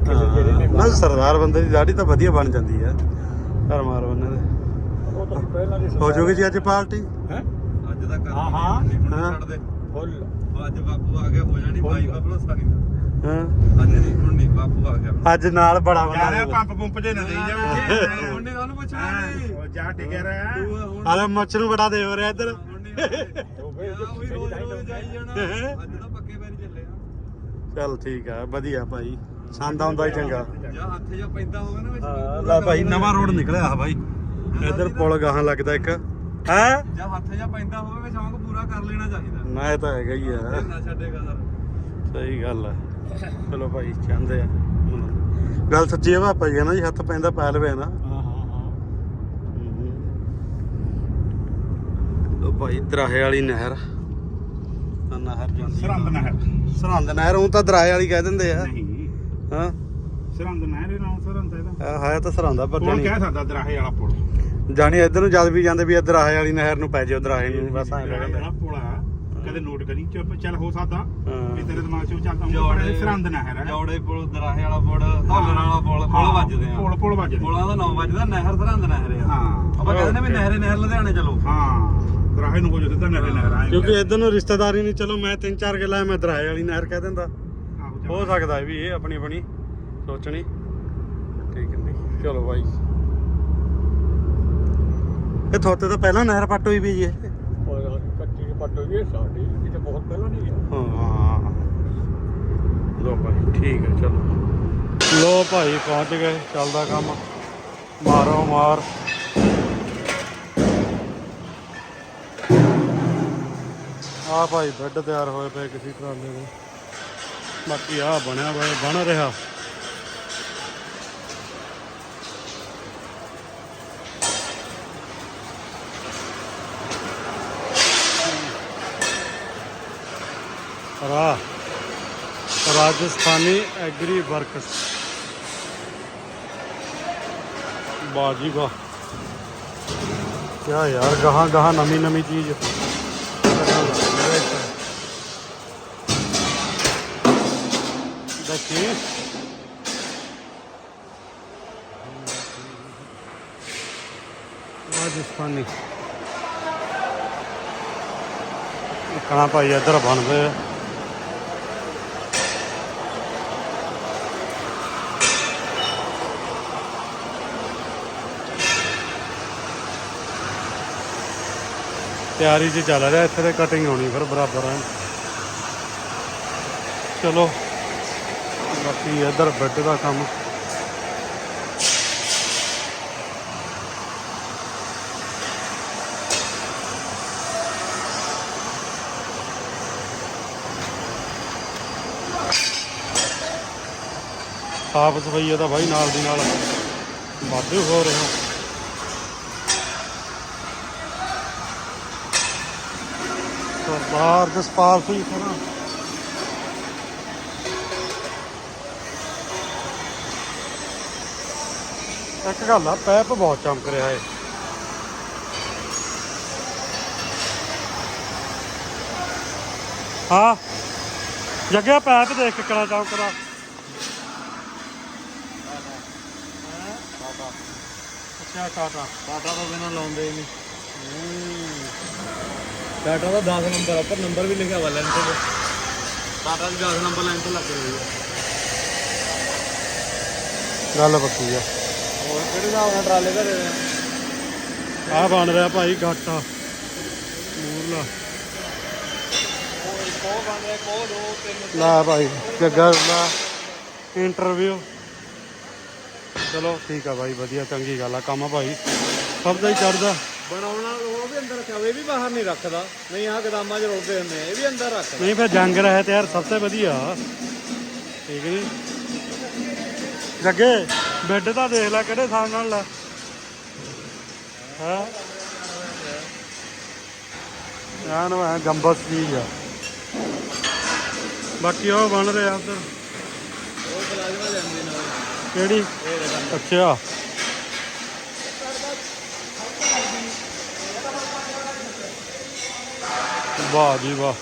ਕਿਸੇ ਜਿਹੜੇ ਨੇ ਨਾ ਸਰਦਾਰ ਬੰਦੇ ਦੀ ਦਾੜੀ ਤਾਂ ਵਧੀਆ ਬਣ ਜਾਂਦੀ ਹੈ। ਘਰ ਮਾਰ ਬੰਨੇ ਦੇ। ਉਹ ਤਾਂ ਪਹਿਲਾਂ ਦੀ ਹੋ ਜੂਗੀ ਜੀ ਅੱਜ ਪਾਰਟੀ? ਹੈ? ਅੱਜ ਦਾ ਕਰ ਹਾਂ, ਹਾਂ। ਹਾਂ। ਛੱਡ ਦੇ। ਫੁੱਲ। ਉਹ ਅੱਜ ਬਾਪੂ ਆ ਗਿਆ ਹੋ ਜਾਣੀ ਹੋਰ। ਬਾਈ ਬਾਬਲਾ ਸਾਰੀ ਹਾਂ। ਅੱਜ ਨਹੀਂ ਹੁਣ ਨਹੀਂ ਬਾਪੂ ਆ ਗਿਆ। ਅੱਜ ਨਾਲ ਬੜਾ ਰਿਹਾ ਬੰਦਾ ਪੰਪ ਪੰਪ ਜੇ ਨਾ ਦੇਈ ਜਾ ਹੁਣ ਨਹੀਂ ਉਹਨੂੰ ਪੁੱਛਣਾ ਨਹੀਂ ਉਹ ਜਾ ਟਿਕਿਆ ਰਿਹਾ। ਤੂੰ ਹੁਣ ਆਲੇ ਮੁੱਛ ਨੂੰ ਬੜਾ ਦੇ ਹੋ ਰਿਹਾ ਇੱਧਰ। ਹੁਣ ਨਹੀਂ ਹੋ ਗਏ ਉਹੀ ਰੋਜ਼ ਰੋਜ਼ ਜਾਈ ਜਾਣਾ। *laughs* ਅੱਜ ਤਾਂ ਪੱਕੇ ਪੈਰੀ ਚੱਲੇ ਆ। ਚੱਲ ਠੀਕ ਆ ਵਧੀਆ ਭਾਈ। ਸੰਦ ਆਉਂਦਾ ਹੀ ਚੰਗਾ। ਜਾਂ ਹੱਥ ਜਾਂ ਪੈਂਦਾ ਹੋਵੇ ਨਾ ਵਿੱਚ। ਹਾਂ, ਲੈ ਭਾਈ ਨਵਾਂ ਰੋਡ ਨਿਕਲਿਆ ਆ ਭਾਈ। ਇੱਧਰ ਪੁਲ ਗਾਹਾਂ ਲੱਗਦਾ ਇੱਕ। ਹੈ? ਜਾਂ ਹੱਥ ਜਾਂ ਪੈਂਦਾ ਹੋਵੇ ਵਿੱਚ ਸ਼ੌਂਕ ਪੂਰਾ ਕਰ ਲੈਣਾ ਚਾਹੀਦਾ। ਇਹ ਤਾਂ ਹੈਗਾ ਹੀ ਆ। ਨਾ ਛੱਡੇਗਾ ਸਰ ਸਹੀ ਗੱਲ ਆ। ਚਲੋ ਭਾਈ ਚਾਹੁੰਦੇ ਆ। ਗੱਲ ਸੱਚੀ ਆ ਪਾਪਾ ਜੀ ਹੈ ਨਾ ਜੀ ਹੱਥ ਪੈਂਦਾ ਪੈ ਲਵੇ ਨਾ। ਹਾਂ ਹਾਂ ਹਾਂ। ਲੋ ਭਾਈ ਦਰਾਹੇ ਵਾਲੀ ਨਹਿਰ। ਤਾਂ ਨਹਿਰ ਜਾਂਦੀ ਸਰਹੰਦ ਨਹਿਰ। ਸਰਹੰਦ ਨਹਿਰ ਉਹ ਤਾਂ ਦਰਾਹੇ ਵਾਲੀ ਕਹਿ ਦਿੰਦੇ ਆ। ਨਹੀਂ। ਹਾਂ। ਸਰਹੰਦ ਨਹਿਰ ਇਹ ਨਾਮ ਸਰਹੰਦ ਇਹਦਾ। ਆਹ ਹੈ ਤਾਂ ਸਰਹੰਦ ਪਰ ਪੁਲ ਕਹਿ ਸਕਦਾ ਦਰਾਹੇ ਵਾਲਾ ਪੁਲ। ਜਾਣੀ ਇੱਧਰ ਨੂੰ ਜਦ ਵੀ ਜਾਂਦੇ ਵੀ ਇੱਧਰ ਆਹੇ ਵਾਲੀ ਨਹਿਰ ਨੂੰ ਪੈ ਜਾਓ ਦਰਾਹੇ ਨੂੰ ਬਸ ਐਂ ਕਹਿੰਦੇ ਪੁਲ ਆ ਕਦੇ ਨੋਟ ਕਰੀ ਚੁੱਪ ਚੱਲ ਹੋ ਸਕਦਾ ਵੀ ਤੇਰੇ ਦਿਮਾਗ 'ਚ ਉਹ ਚੱਲਦਾ ਹੁੰਦਾ ਪਰ ਇਹ ਸਰਹੰਦ ਨਹਿਰ ਹੈ। ਜੌੜੇ ਪੁਲ ਦਰਾਹੇ ਵਾਲਾ ਪੁਲ ਧੌਲਣ ਵਾਲਾ ਪੁਲ ਪੁਲ ਵੱਜਦੇ ਆ। ਪੁਲ ਪੁਲ ਵੱਜਦੇ। ਪੁਲਾਂ ਦਾ ਨਾਮ ਵੱਜਦਾ ਨਹਿਰ ਸਰਹੰਦ ਨਹਿਰ ਆ। ਹਾਂ। ਆਪਾਂ ਕਹਿੰਦੇ ਨੇ ਵੀ ਨਹਿਰੇ ਨਹਿਰ ਲੁਧਿਆਣੇ ਚਲੋ। ਹਾਂ। ਦਰਾਹੇ ਨੂੰ ਹੋ ਜੋ ਸਿੱਧਾ ਨਹਿਰ ਨਹਿਰ ਆਏ ਕਿਉਂਕਿ ਇੱਧਰ ਨੂੰ ਰਿਸ਼ਤੇਦਾਰੀ ਨਹੀਂ ਚਲੋ ਮੈਂ ਤਿੰਨ ਚਾਰ ਗੱਲਾਂ ਮੈਂ ਦਰਾਹੇ ਵਾਲੀ ਨਹਿਰ ਕਹਿ ਦਿੰਦਾ। ਹੋ ਸਕਦਾ ਵੀ ਇਹ ਆਪਣੀ ਆਪਣੀ ਸੋਚਣੀ। ਠੀਕ ਨਹੀਂ ਚਲੋ ਭਾਈ ਇਹ ਥੋਤੇ ਤਾਂ ਪਹਿਲਾਂ ਨਹਿਰ ਪੱਟ ਹੋਈ ਵੀ ਜੀ ਇਹ। ਉਹ ਕੱਚੀ ਦੀ ਪੱਟ ਹੋਈ ਹੈ ਸਾਡੀ ਇਹ ਤਾਂ ਬਹੁਤ ਪਹਿਲਾਂ ਨਹੀਂ ਹੈ। ਹਾਂ। ਲੋ ਭਾਈ ਠੀਕ ਹੈ ਚਲੋ। ਲੋ ਭਾਈ ਪਹੁੰਚ ਗਏ ਚੱਲਦਾ ਕੰਮ। ਮਾਰੋ ਮਾਰ। ਆ ਭਾਈ ਬੈੱਡ ਤਿਆਰ ਹੋਏ ਪਏ ਕਿਸੇ ਟਰਾਲੇ ਦੇ। ਬਾਕੀ ਆ ਬਣਿਆ ਹੋਇਆ ਬਣ ਰਿਹਾ। ਰਾ ਰਾਜਸਥਾਨੀ ਐਗਰੀ ਵਰਕਸ। ਜੀ ਵਾਹ। ਕਿਆ ਯਾਰ, ਗਾਹਾਂ ਗਾਹਾਂ ਨਵੀਂ ਨਵੀਂ ਚੀਜ਼। ਦੇਖੀ? ਰਾਜਸਥਾਨੀ। ਕਣਾ ਭਾਈ ਇੱਧਰ ਬਣਦੇ ਆ ਤਿਆਰੀ 'ਚ ਚੱਲ ਰਿਹਾ, ਇੱਥੇ ਤੇ ਕਟਿੰਗ ਹੋਣੀ ਫਿਰ ਬਰਾਬਰ ਹੈ। ਚਲੋ, ਬਾਕੀ ਇੱਧਰ ਬੈੱਡ ਦਾ ਕੰਮ। ਸਾਫ਼ ਸਫ਼ਾਈ ਇਹਦਾ ਭਾਈ ਨਾਲ ਦੀ ਨਾਲ। ਵਾਧੂ ਹੋ ਰਿਹਾ। ਸਰਦਾਰ ਜਸਪਾਲ ਸਿੰਘ ਖੜਾ ਇੱਕ ਗੱਲ ਆ ਪੈਪ ਬਹੁਤ ਚਮਕ ਰਿਹਾ ਏ। ਹਾਂ। ਜੱਗਿਆ ਪੈਪ ਦੇਖ ਕੇ ਕਿਹੜਾ ਚਮਕਦਾ ਅੱਛਾ ਟਾਟਾ ਟਾਟਾ ਤੋਂ ਬਿਨਾ ਲਾਉਂਦੇ ਹੀ ਨਹੀਂ। ਟਾਟਾ ਦਾ 10 ਨੰਬਰ ਉੱਪਰ ਨੰਬਰ ਵੀ ਲਿਖਿਆ ਵਾ ਲੈਂਥ ਤੇ। ਟਾਟਾ ਦੀ 10 ਨੰਬਰ ਲੈਂਥ ਲੱਗ ਰਹੀ ਹੈ ਗੱਲ ਪੱਕੀ ਆ। ਹੋਰ ਕਿਹੜੇ ਹਿਸਾਬ ਨਾਲ ਟਰਾਲੇ ਘਰੇ ਆ? ਆ ਬਣ ਰਿਹਾ ਭਾਈ ਗਾਟਾ ਮੂਰਲਾ ਦੋ ਲੈ ਭਾਈ ਜੱਗਾ ਦਾ ਇੰਟਰਵਿਊ ਚਲੋ ਠੀਕ ਆ ਭਾਈ ਵਧੀਆ ਚੰਗੀ ਗੱਲ ਆ। ਕੰਮ ਆ ਭਾਈ। ਸਭ ਦਾ ਹੀ ਚੜਦਾ ਬਣਾਉਣਾ ਉਹ ਵੀ ਅੰਦਰ ਰੱਖਿਆ ਹੋਇਆ ਇਹ ਵੀ ਬਾਹਰ ਨਹੀਂ ਰੱਖਦਾ। ਨਹੀਂ ਆ ਗਦਾਮਾਂ 'ਚ ਰੋਲਦੇ ਹੁੰਦੇ ਆ ਇਹ ਵੀ ਅੰਦਰ ਰੱਖਦਾ। ਨਹੀਂ ਫਿਰ ਜੰਗ ਰਹੇ ਤੇ ਯਾਰ ਸਭ ਤੋਂ ਵਧੀਆ। ਠੀਕ ਨਹੀਂ ਜੱਗੇ ਬੈੱਡ ਤਾਂ ਦੇਖ ਲੈ ਕਿਹੜੇ ਥਾਂ ਨਾਲ ਲੈ। ਹਾਂ? ਯਾਰ ਗੰਬਸ ਚੀਜ਼ ਆ। ਬਾਕੀ ਉਹ ਬਣ ਰਿਹਾ ਉਧਰ। ਉਹ ਪਲਾਜ਼ਮਾ ਜਾਂਦੇ ਨਾਲ ਕਿਹੜੀ? ਅੱਛਾ। ਵਾਹ ਜੀ ਵਾਹ।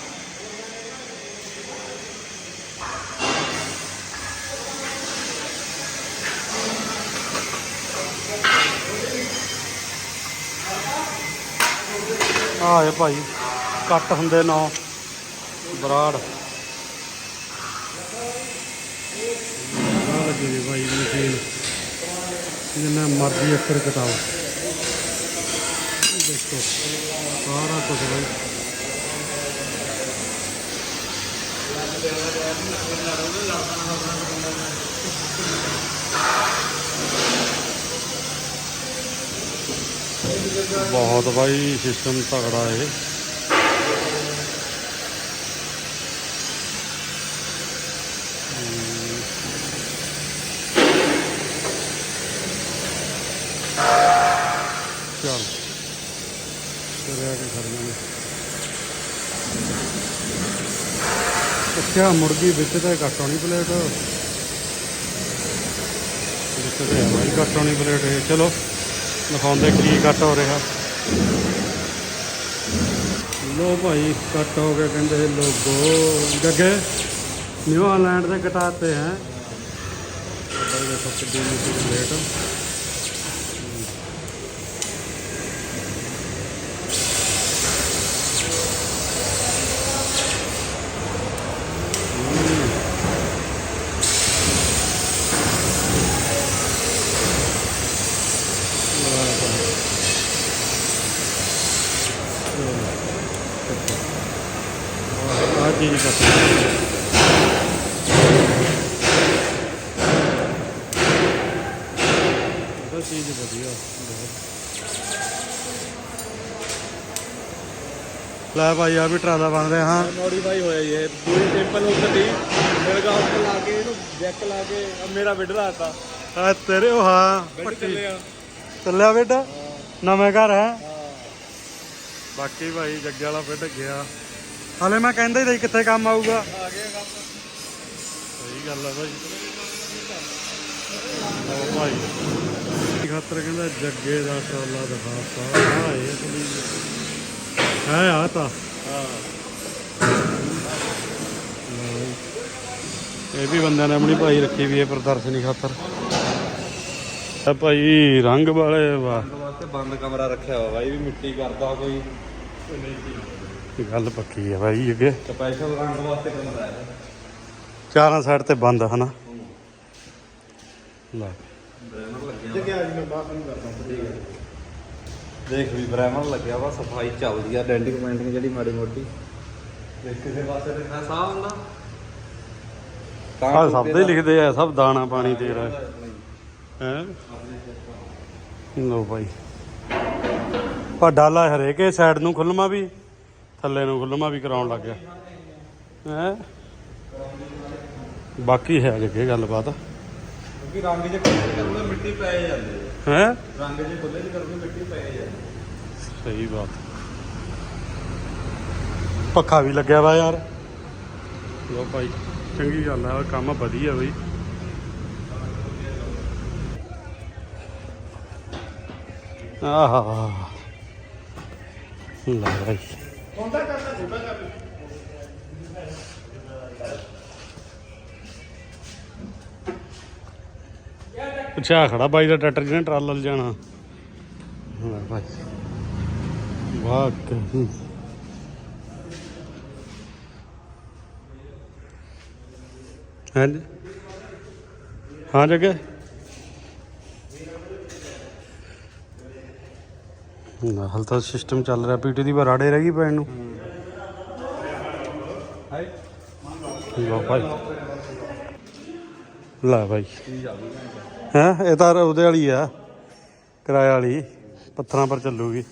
ਆਏ ਭਾਈ, ਕੱਟ ਹੁੰਦੇ ਨੌ, ਬਰਾੜ। ਆ ਜੀ ਭਾਈ ਮਸ਼ੀਨ। ਜਿੰਨਾ ਮਰਜ਼ੀ ਅੱਖਰ ਕਟਾਓ। ਦੇਖੋ, ਸਾਰਾ ਕੁਝ ਭਾਈ। ਬਹੁਤ ਭਾਈ ਸਿਸਟਮ ਤਗੜਾ ਹੈ ਚੱਲ ਕਰਿਆ ਕੇ ਖੜਨਾ ਨੇ ਅੱਛਾ ਮੁਰਗੀ ਵਿੱਚ ਤੇ ਕੱਟਾਉਣੀ ਪਲੇਟ ਵਿੱਚ ਤੇ ਹੈ ਭਾਈ ਕੱਟਾਉਣੀ ਪਲੇਟ ਇਹ। ਚਲੋ, ਦਿਖਾਉਂਦੇ ਕੀ ਕੱਟ ਹੋ ਰਿਹਾ। ਲੋ ਭਾਈ ਕੱਟ ਹੋ ਗਏ ਕਹਿੰਦੇ ਲੋਗੋ ਜੱਗੇ, ਨਿਊ ਆਲੈਂਡ ਦੇ ਕਟਾਤੇ ਹੈ। ਭਾਈ ਦੇਖੋ ਕਿੱਡੀ ਪਲੇਟ ਆ ਚੀਜ਼ ਕੱਟ ਉਹ ਚੀਜ਼ ਵਧੀਆ ਬਹੁਤ ਲੈ ਭਾਈ ਆ ਵੀ ਟਰਾਲਾ ਬਣ ਰਿਹਾ ਹਾਂ। ਮੋਡੀਫਾਈ ਹੋਇਆ ਜੀ ਇਹ। ਪੂਰੀ ਸਿੰਪਲ ਹੁੰਦਾ ਸੀ ਮੇਰੇ ਗਾਉਂ ਤੇ ਲਾ ਕੇ ਇਹਨੂੰ ਜੈਕ ਲਾ ਕੇ ਆ ਮੇਰਾ ਬਿੱਡ ਲਾਤਾ ਆ ਤੇਰੇ ਉਹ ਹਾਂ ਬਿੱਡ ਪੱਟੀ। ਚੱਲਿਆ ਚੱਲਿਆ ਨਵੇਂ ਘਰ ਹੈ? ਬਾਕੀ ਭਾਈ ਜੱਗੇ ਵਾਲਾ ਬੇਟ ਗਿਆ। ਹਲੇ ਮੈਂ ਕਹਿੰਦਾ ਹੀ ਰਹੀ ਕਿੱਥੇ ਕੰਮ ਆਊਗਾ। ਆ ਗਿਆ ਕੰਮ। ਸਹੀ ਗੱਲ ਆ ਭਾਈ। ਲਓ ਭਾਈ। ਖਾਤਰ ਕਹਿੰਦਾ ਜੱਗੇ ਦਾ ਟਰਾਲਾ ਦਿਖਾਤਾ ਹਾਂ ਇਹ ਥੋੜੀ ਹੈ ਆ ਤਾਂ। ਹਾਂ। ਇਹ ਵੀ ਬੰਦਿਆਂ ਨੇ ਆਪਣੀ ਭਾਈ ਰੱਖੀ ਵੀ ਹੈ ਪ੍ਰਦਰਸ਼ਨੀ ਖਾਤਰ। ਆ ਭਾਈ ਰੰਗ ਵਾਲੇ ਵਾਸਤੇ ਬੰਦ ਕਮਰਾ ਰੱਖਿਆ ਹੋਇਆ ਬਾਈ ਵੀ ਮਿੱਟੀ ਕਰਦਾ ਕੋਈ। ਗੱਲ ਪੱਕੀ ਹੈ ਭਾਈ ਅੱਗੇ। ਸਪੈਸ਼ਲ ਰੰਗ ਵਾਸਤੇ ਕਮਰਾ ਹੈ। ਚਾਰਾਂ ਸਾਈਡ ਤੇ ਬੰਦ ਹਨਾ। ਲੈ। ਦੇਖ ਵੀ ਬ੍ਰੈਮਰ ਲੱਗਿਆ ਵਾ ਸਫ਼ਾਈ ਚੱਲਦੀ ਆ ਡੈਂਟਿੰਗ ਪੈਂਟਿੰਗ ਜਿਹੜੀ ਮਾੜੀ ਮੋਟੀ। ਦੇਖ ਕਿਸੇ ਪਾਸੇ ਤੇ ਨਾ ਸਾਹ ਹੁੰਦਾ। ਆ ਸਭ ਦੇ ਲਿਖਦੇ ਆ ਸਭ ਦਾਣਾ ਪਾਣੀ ਤੇਰਾ। ਹੈ? ਲੋ ਭਾਈ। ਪਰ ਡਾਲਾ ਹਰੇਕੇ ਸਾਈਡ ਨੂੰ ਖੁੱਲਮਾ ਵੀ ਥੱਲੇ ਨੂੰ ਖੁੱਲਮਾ ਵੀ ਕਰਾਉਣ ਲੱਗ ਗਿਆ। ਹੈ? ਬਾਕੀ ਹੈ ਜੱਗੇ ਗੱਲਬਾਤ ਕਿਉਂਕਿ ਰੰਗ ਜੇ ਖੁੱਲੇ ਕਰੂਗਾ ਮਿੱਟੀ ਪੈ ਜਾਂਦੀ ਹੈ। ਹੈ? ਰੰਗ ਜੇ ਖੁੱਲੇ ਚ ਕਰੂਗਾ ਮਿੱਟੀ ਪੈ ਜਾਂਦੀ ਸਹੀ ਬਾਤ। ਪੱਖਾ ਵੀ ਲੱਗਿਆ ਵਾ ਯਾਰ। ਲੋ ਭਾਈ ਚੰਗੀ ਗੱਲ ਆ ਕੰਮ ਵਧੀਆ ਬਈ। ਆਹਾ। ਲੈ ਭਾਈ ਪੁੱਛਿਆ ਖੜਾ ਬਾਈ ਦਾ ਟਰੈਕਟਰ ਜਿਹਨੇ ਟਰਾਲਾ ਲੈ ਜਾਣਾ। ਲੈ ਭਾਈ ਹਾਂ ਹਾਂ ਜਗੇ। ਨਾ ਹਲ ਤਾਂ ਸਿਸਟਮ ਚੱਲ ਰਿਹਾ ਪੀਟੀ ਦੀ ਬਰਾੜੇ ਰਹਿ ਗਈ ਪੈਣ ਨੂੰ। ਹਾਈ ਲਓ ਭਾਈ। ਲੈ ਭਾਈ ਹੈ, ਇਹ ਤਾਂ ਉਹਦੇ ਵਾਲੀ ਆ, ਕਿਰਾਏ ਵਾਲੀ, ਪੱਥਰਾਂ ਪਰ ਚੱਲੂਗੀ।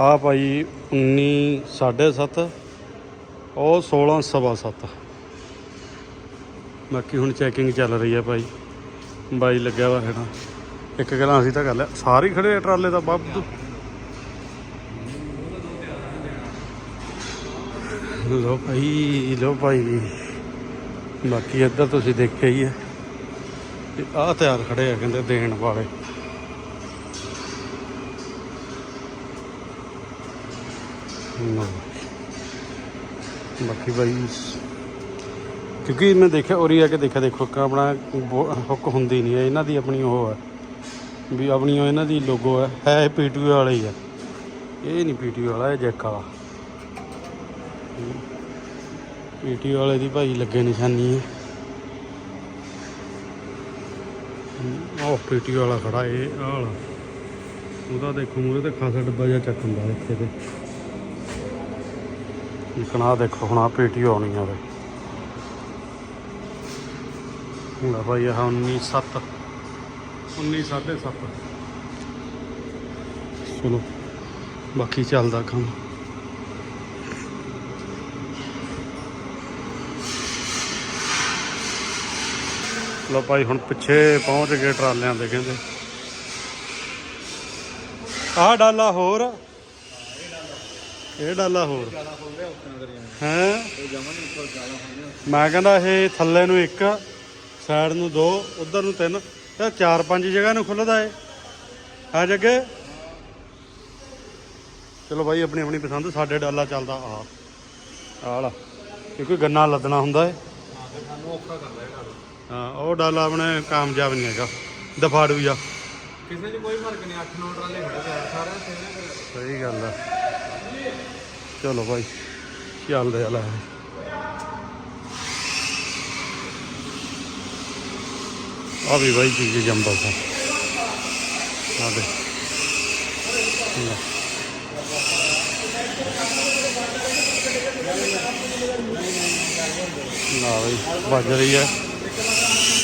ਆ ਭਾਈ 19 7.5 ਉਹ 16 ਸਵਾ 7 ਬਾਕੀ ਹੁਣ ਚੈਕਿੰਗ ਚੱਲ ਰਹੀ ਹੈ ਭਾਈ। ਬਾਈ ਲੱਗਿਆ ਵਾ ਹੈਗਾ ਇੱਕ ਗੱਲਾਂ ਅਸੀਂ ਤਾਂ ਕਰ ਲਿਆ। ਸਾਰੇ ਹੀ ਖੜੇ ਆ ਟਰਾਲੇ ਦਾ ਬਾਬੂ। ਲੋ ਭਾਈ ਲੋ ਭਾਈ। ਬਾਕੀ ਇੱਧਰ ਤੁਸੀਂ ਦੇਖਿਆ ਹੀ ਹੈ। ਤੇ ਆਹ ਤਿਆਰ ਖੜੇ ਆ ਕਹਿੰਦੇ ਦੇਣ ਵਾਲੇ। ਬਾਕੀ ਬਾਈ, ਕਿਉਂਕਿ ਮੈਂ ਦੇਖਿਆ, ਉਰੀ ਆ ਕੇ ਦੇਖਿਆ, ਦੇਖੋ, ਇੱਕ ਆਪਣਾ ਹੁੱਕ ਹੁੰਦੀ ਨਹੀਂ ਹੈ। ਇਹਨਾਂ ਦੀ ਆਪਣੀ ਉਹ ਹੈ ਵੀ ਆਪਣੀ ਇਹਨਾਂ ਦੀ ਲੋਗੋ ਹੈ ਹੈ ਪੀਟੀਓ ਵਾਲਾ ਹੀ ਹੈ ਇਹ ਨਹੀਂ ਪੀਟੀਓ ਵਾਲਾ, ਇਹ ਜੈਕ ਵਾਲਾ। ਪੀਟੀਓ ਵਾਲੇ ਦੀ ਭਾਈ ਲੱਗੇ ਨਿਸ਼ਾਨੀ ਹੈ। ਉਹ ਪੀਟੀਓ ਵਾਲਾ ਖੜਾ ਇਹ, ਆਹ ਉਹਦਾ ਦੇਖੋ ਮੂਰੇ ਤੇ ਖਾਸਾ ਡੱਬਾ ਜਿਹਾ ਚੱਕ ਹੁੰਦਾ ਇੱਥੇ ਤੇ। ਇਕਣਾ ਦੇਖੋ ਹੁਣ ਆ ਪੀਟੀਓ ਆਉਣੀ ਆ ਵੇ। ਲੈ ਭਾਈ ਆਹ 19 7 19 7.5 ਚਲੋ, ਬਾਕੀ ਚੱਲਦਾ ਕੰਮ। ਲੋ ਭਾਈ, ਹੁਣ ਪਿੱਛੇ ਪਹੁੰਚ ਗਏ ਟਰਾਲਿਆਂ ਦੇ, ਕਹਿੰਦੇ। ਆਹ ਡਾਲਾ ਹੋਰ। ਇਹ ਡਾਲਾ ਹੋਰ। ਹੈ? ਮੈਂ ਕਹਿੰਦਾ ਇਹ ਥੱਲੇ ਨੂੰ ਇੱਕ, ਸਾਈਡ ਨੂੰ ਦੋ, ਉਧਰ ਨੂੰ ਤਿੰਨ ਤੇ ਚਾਰ ਪੰਜ ਜਗ੍ਹਾ ਨੂੰ ਖੁੱਲਦਾ ਏ ਆ ਜੱਗੇ ਚਲੋ ਭਾਈ, ਆਪਣੀ ਆਪਣੀ ਪਸੰਦ, ਸਾਡੇ ਡਾਲਾ ਚੱਲਦਾ ਆ। ਆਹ ਵਾਲਾ। ਕਿਉਂਕਿ ਗੰਨਾ ਲੱਦਣਾ ਹੁੰਦਾ ਏ ਹਾਂ ਉਹ ਡਾਲਾ ਆਪਣੇ ਕਾਮਯਾਬ ਨਹੀਂ ਹੈਗਾ। ਦਫਾੜੂ ਜਾ ਕਿਸੇ 'ਚ ਕੋਈ ਫ਼ਰਕ ਨਹੀਂ 8-9 ਟਰਾਲੇ ਖੜੇ ਆ ਸਾਰਿਆਂ ਤੇ। ਸਹੀ ਗੱਲ ਆ। ਚਲੋ ਭਾਈ ਚੱਲਦੇ ਆ ਲੈ। ਆ ਵੀ ਭਾਈ ਚੀਜ਼ ਜੰਬਲ ਸਾ ਆ ਦੇ। ਨਾ ਵੱਜ ਰਹੀ ਹੈ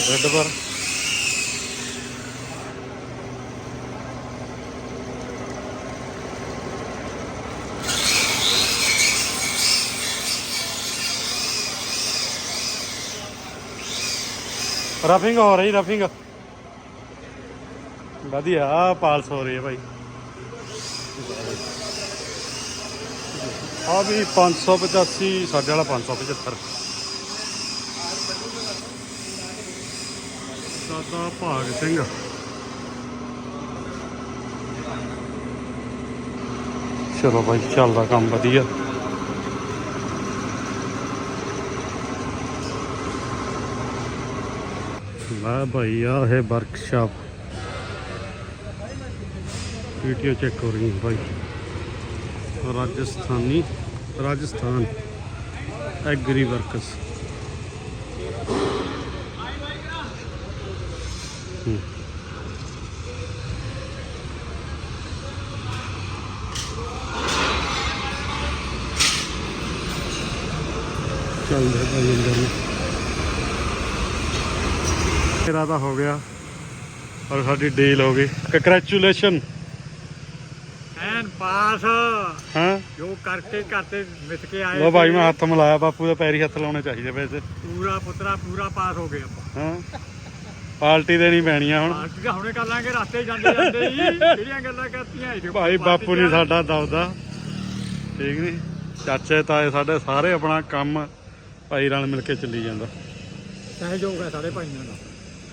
ਰੈੱਡ ਪਰ ਰਫਿੰਗ ਹੋ ਰਹੀ ਰਫਿੰਗ ਵਧੀਆ ਪਾਲਸ ਹੋ ਰਹੀ ਹੈ ਭਾਈ ਆ ਵੀ 585 ਸਾਡੇ ਵਾਲਾ 575 ਦਾਦਾ ਭਾਗ ਸਿੰਘ। ਚਲੋ ਭਾਈ ਚੱਲਦਾ ਕੰਮ ਵਧੀਆ। ਲੈ ਭਾਈ ਆ ਹੈ ਵਰਕਸ਼ਾਪ ਵੀਡੀਓ ਚੈੱਕ ਹੋ ਰਹੀ ਹੈ ਭਾਈ ਰਾਜਸਥਾਨੀ, ਰਾਜਸਥਾਨ ਐਗਰੀ ਵਰਕਸ ਅੰਦਰ ਨੂੰ। ਤੇਰਾ ਤਾਂ ਹੋ ਗਿਆ ਔਰ ਸਾਡੀ ਡੀਲ ਹੋ ਗਈ। ਕੰਗ੍ਰੈਚੁਲੇਸ਼ਨ ਐਨ ਪਾਸ। ਹਾਂ। ਜੋ ਕਰਕੇ ਕਰਤੇ ਮਿੱਥ ਕੇ ਆਏ ਲੋ ਭਾਈ ਮੈਂ ਹੱਥ ਮਿਲਾਇਆ ਬਾਪੂ ਦੇ ਪੈਰੀ ਹੱਥ ਲਾਉਣੇ ਚਾਹੀਦੇ ਵੈਸੇ ਪੂਰਾ ਪੁੱਤਰਾ ਪੂਰਾ ਪਾਸ ਹੋ ਗਏ ਆਪਾਂ ਹਾਂ। ਪਾਰਟੀ ਦੇਣੀ ਪੈਣੀ ਆ ਹੁਣ। ਪਾਰਟੀ ਤਾਂ ਹੁਣੇ ਕਰ ਲਾਂਗੇ ਰਸਤੇ ਜਾਂਦੇ ਜਾਂਦੇ ਹੀ। ਜਿਹੜੀਆਂ ਗੱਲਾਂ ਕਰਤੀਆਂ ਭਾਈ ਬਾਪੂ ਨਹੀਂ ਸਾਡਾ ਦਬਦਾ। ਠੀਕ ਨਹੀਂ ਚਾਚੇ ਤਾਏ ਸਾਡੇ ਸਾਰੇ ਆਪਣਾ ਕੰਮ ਭਾਈ ਨਾਲ ਮਿਲ ਕੇ ਚੱਲੀ ਜਾਂਦਾ। ਸਹਿਯੋਗ ਹੈ ਸਾਡੇ ਭਾਈਆਂ ਦਾ।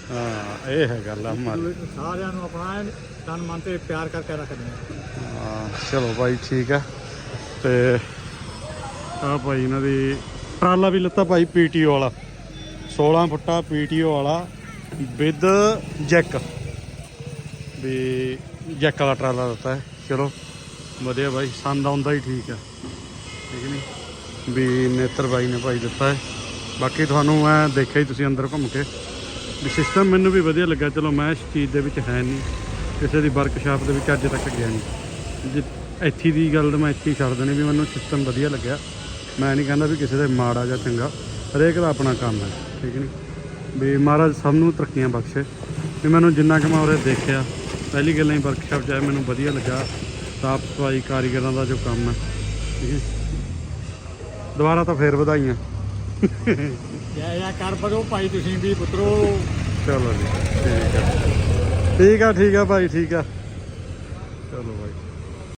ਹਾਂ ਇਹ ਹੈ ਗੱਲ ਆ ਮਾਰੀ ਸਾਰਿਆਂ ਨੂੰ ਆਪਣਾ ਐਨ ਤਨ ਮਨ ਤੇ ਪਿਆਰ ਕਰਕੇ ਰੱਖਦੇ ਆ। ਹਾਂ ਚਲੋ ਭਾਈ ਠੀਕ ਆ। ਤੇ ਆ ਭਾਈ ਇਹਨਾਂ ਦੀ ਟਰਾਲਾ ਵੀ ਲੱਤਾ ਭਾਈ ਪੀਟੀਓ ਵਾਲਾ। 16 ਫੁੱਟਾ ਪੀਟੀਓ ਵਾਲਾ ਵਿਦ ਜੈਕ। ਵੀ ਜੈਕ ਵਾਲਾ ਟਰਾਲਾ ਦਿੱਤਾ ਹੈ। ਚਲੋ ਵਧੀਆ ਭਾਈ ਸੰਦ ਆਉਂਦਾ ਹੀ ਠੀਕ ਆ। ਠੀਕ ਨਹੀਂ ਵੀ ਨੇਤਰ ਬਾਈ ਨੇ ਭਾਈ ਦਿੱਤਾ ਹੈ। ਬਾਕੀ ਤੁਹਾਨੂੰ ਮੈਂ ਦੇਖਿਆ ਹੀ ਤੁਸੀਂ ਅੰਦਰ ਘੁੰਮ ਕੇ। ਵੀ ਸਿਸਟਮ ਮੈਨੂੰ ਵੀ ਵਧੀਆ ਲੱਗਾ ਚਲੋ ਮੈਂ ਇਸ ਚੀਜ਼ ਦੇ ਵਿੱਚ ਹੈ ਨਹੀਂ। ਕਿਸੇ ਦੀ ਵਰਕਸ਼ਾਪ ਦੇ ਵਿੱਚ ਅੱਜ ਤੱਕ ਗਿਆ ਨਹੀਂ। ਜੇ ਇੱਥੇ ਦੀ ਗੱਲ ਤਾਂ ਮੈਂ ਇੱਥੇ ਹੀ ਛੱਡ ਦੇਣੀ ਵੀ ਮੈਨੂੰ ਸਿਸਟਮ ਵਧੀਆ ਲੱਗਿਆ। ਮੈਂ ਨਹੀਂ ਕਹਿੰਦਾ ਵੀ ਕਿਸੇ ਦਾ ਮਾੜਾ ਜਾਂ ਚੰਗਾ। ਹਰੇਕ ਦਾ ਆਪਣਾ ਕੰਮ ਹੈ। ਠੀਕ ਨਹੀਂ? ਵੀ ਮਹਾਰਾਜ ਸਭ ਨੂੰ ਤਰੱਕੀਆਂ ਬਖਸ਼ੇ। ਵੀ ਮੈਨੂੰ ਜਿੰਨਾ ਕਿ ਮੈਂ ਉਰੇ ਦੇਖਿਆ, ਪਹਿਲੀ ਗੱਲਾਂ ਹੀ ਵਰਕਸ਼ਾਪ 'ਚ ਮੈਨੂੰ ਵਧੀਆ ਲੱਗਾ। ਸਾਫ਼ ਸਫ਼ਾਈ ਕਾਰੀਗਰਾਂ ਦਾ ਜੋ ਕੰਮ ਹੈ। ਠੀਕ ਹੈ ਦੁਬਾਰਾ ਤਾਂ ਫੇਰ ਵਧਾਈਆਂ। ਜੈ ਜੈ ਕਰ ਪਰੋ ਭਾਈ ਤੁਸੀਂ ਵੀ ਪੁੱਤਰੋ। ਚਲੋ ਜੀ ਠੀਕ ਆ। ਠੀਕ ਆ ਠੀਕ ਆ ਭਾਈ ਠੀਕ ਆ। ਚਲੋ ਭਾਈ।